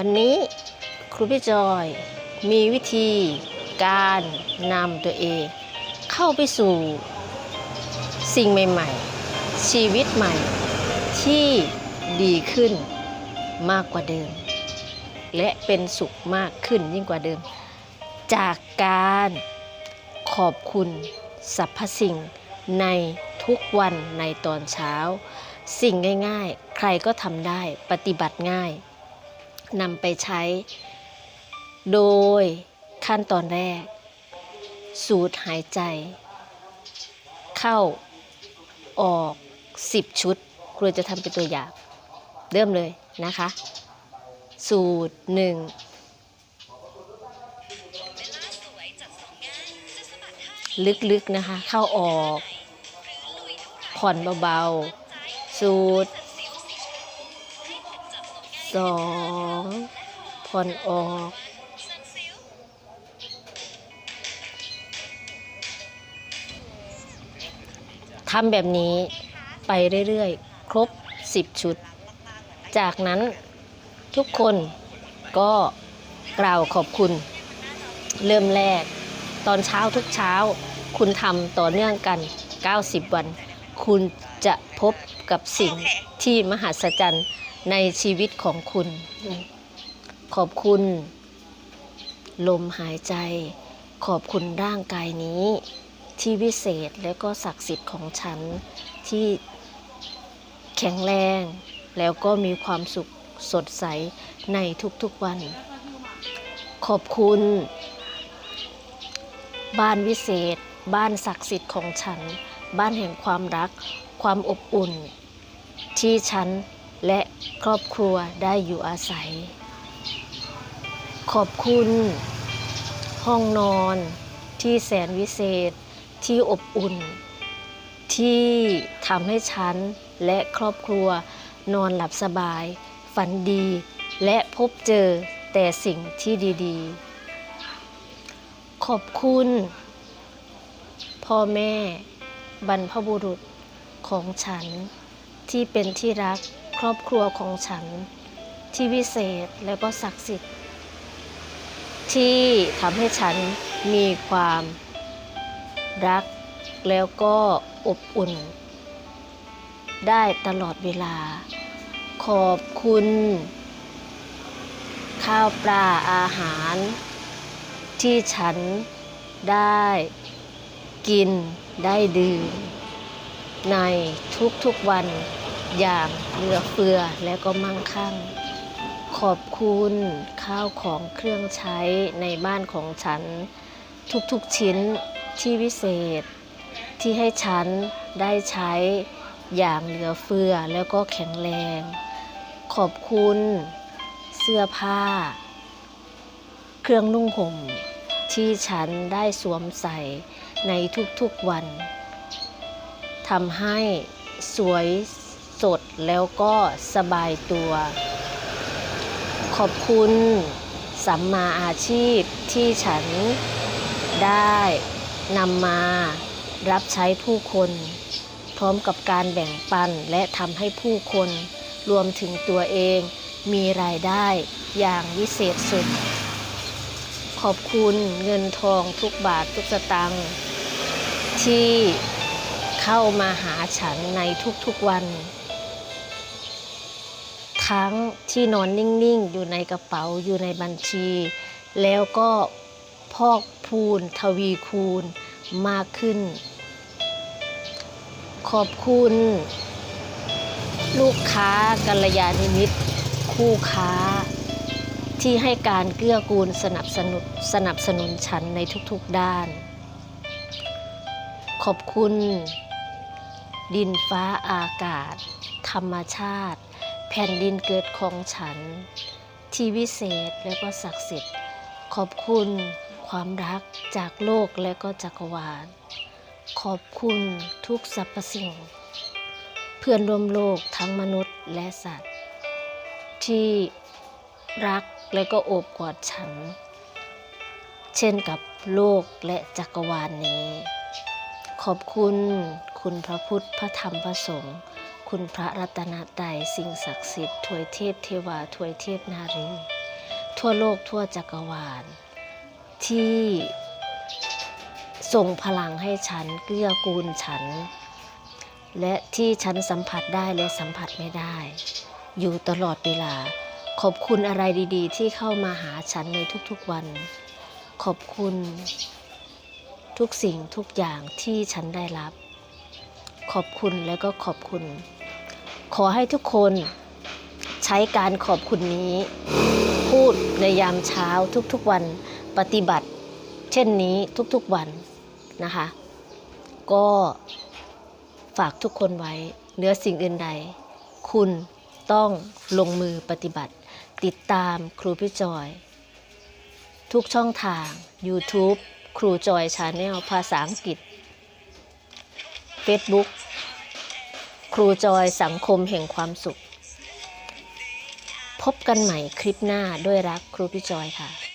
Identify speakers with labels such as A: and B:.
A: วันนี้ครูพี่จอยมีวิธีการนำตัวเอง เข้าไปสู่สิ่งใหม่ ๆ ชีวิตใหม่ที่ดีขึ้นมากกว่าเดิม และเป็นสุขมากขึ้นยิ่งกว่าเดิม จากการขอบคุณสรรพสิ่งในทุกวันในตอนเช้า สิ่งง่าย ๆ ใครก็ทำได้ปฏิบัติง่าย นำไปใช้ โดยขั้นตอนแรก สูดหายใจ เข้าออก 10 ชุดครูจะทำเป็นตัวอย่าง เริ่มเลยนะคะ สูดหนึ่งลึกๆนะคะ เข้าออก ผ่อนเบาๆ สูดสอง ผ่อนออกทำแบบนี้ไปเรื่อยๆ ครบ 10 ชุด จากนั้นทุกคนก็กล่าวขอบคุณ เริ่มแรก ตอนเช้าทุกเช้า คุณทำต่อเนื่องกัน 90 วัน คุณจะพบกับสิ่งที่มหัศจรรย์ในชีวิตของคุณ ขอบคุณ ลมหายใจ ขอบคุณร่างกายนี้ ที่วิเศษและก็ศักดิ์สิทธิ์ของฉันที่แข็งแรง แล้วก็มีความสุขสดใสในทุกๆวัน ขอบคุณ บ้านวิเศษ บ้านศักดิ์สิทธิ์ของฉัน บ้านแห่งความรัก ความอบอุ่น ที่ฉันและครอบครัวได้อยู่อาศัย ขอบคุณ ห้องนอนที่แสนวิเศษที่อบอุ่น ที่ทำให้ฉันและครอบครัวนอนหลับสบาย ฝันดี และพบเจอแต่สิ่งที่ดีๆ ขอบคุณ พ่อแม่ บรรพบุรุษของฉัน ที่เป็นที่รักครอบครัวของฉัน ที่วิเศษและก็ศักดิ์สิทธิ์ ที่ทำให้ฉันมีความรักแล้วก็อบอุ่น ได้ตลอดเวลา ขอบคุณ ข้าวปลาอาหาร ที่ฉันได้กินได้ดื่ม ในทุกๆวันอย่างเหลือเฟือและก็มั่งคั่ง อบคุณข้าวของเครื่องใช้ในบ้านของฉัน ทุกๆชิ้นที่วิเศษ ที่ให้ฉันได้ใช้อย่างเหลือเฟือแล้วก็แข็งแรง ขอบคุณ เสื้อผ้า เครื่องนุ่งห่ม ที่ฉันได้สวมใส่ในทุกๆวันทำให้สวยสดแล้วก็สบายตัว ขอบคุณสัมมาอาชีพที่ฉันได้นำมารับใช้ผู้คน พร้อมกับการแบ่งปันและทำให้ผู้คน รวมถึงตัวเองมีรายได้อย่างวิเศษสุด ขอบคุณเงินทองทุกบาททุกสตางค์ที่เข้ามาหาฉันในทุกๆวัน ทั้งที่นอนนิ่งๆ อยู่ในกระเป๋าอยู่ในบัญชี แล้วก็พอกพูนทวีคูณมากขึ้น ขอบคุณ ลูกค้ากัลยาณมิตร คู่ค้า ที่ให้การเกื้อกูลสนับสนุนสนับสนุนฉันในทุกๆด้าน ขอบคุณ ดินฟ้าอากาศ ธรรมชาติ แผ่นดินเกิดของฉัน ที่วิเศษและก็ศักดิ์สิทธิ์ ขอบคุณความรักจากโลกและก็จักรวาล ขอบคุณทุกสรรพสิ่ง เพื่อนร่วมโลกทั้งมนุษย์และสัตว์ ที่รักและก็โอบกอดฉัน เช่นกับโลกและจักรวาลนี้ ขอบคุณคุณพระพุทธ พระธรรม พระสงฆ์ คุณพระรัตนตรัยสิ่งศักดิ์สิทธิ์ถวยเทพเทวาถวยเทพนารี ทั่วโลกทั่วจักรวาล ที่ส่งพลังให้ฉันเกื้อกูลฉัน และที่ฉันสัมผัสได้และสัมผัสไม่ได้ อยู่ตลอดเวลา ขอบคุณอะไรดีๆ ที่เข้ามาหาฉันในทุกๆวัน ขอบคุณ ทุกสิ่งทุกอย่างที่ฉันได้รับ ขอบคุณและก็ขอบคุณ ขอให้ทุกคนใช้การขอบคุณนี้ พูดในยามเช้าทุกๆวันปฏิบัติ เช่นนี้ทุกๆวันนะคะ ก็ฝากทุกคนไว้เหนือสิ่งอื่นใด คุณต้องลงมือปฏิบัติ ติดตามครูพี่จอย ทุกช่องทาง YouTube ครูจอยชาแนลภาษาอังกฤษ Facebook ครูจอยสังคมแห่งความสุข พบกันใหม่คลิปหน้าด้วยรักครูพี่จอยค่ะ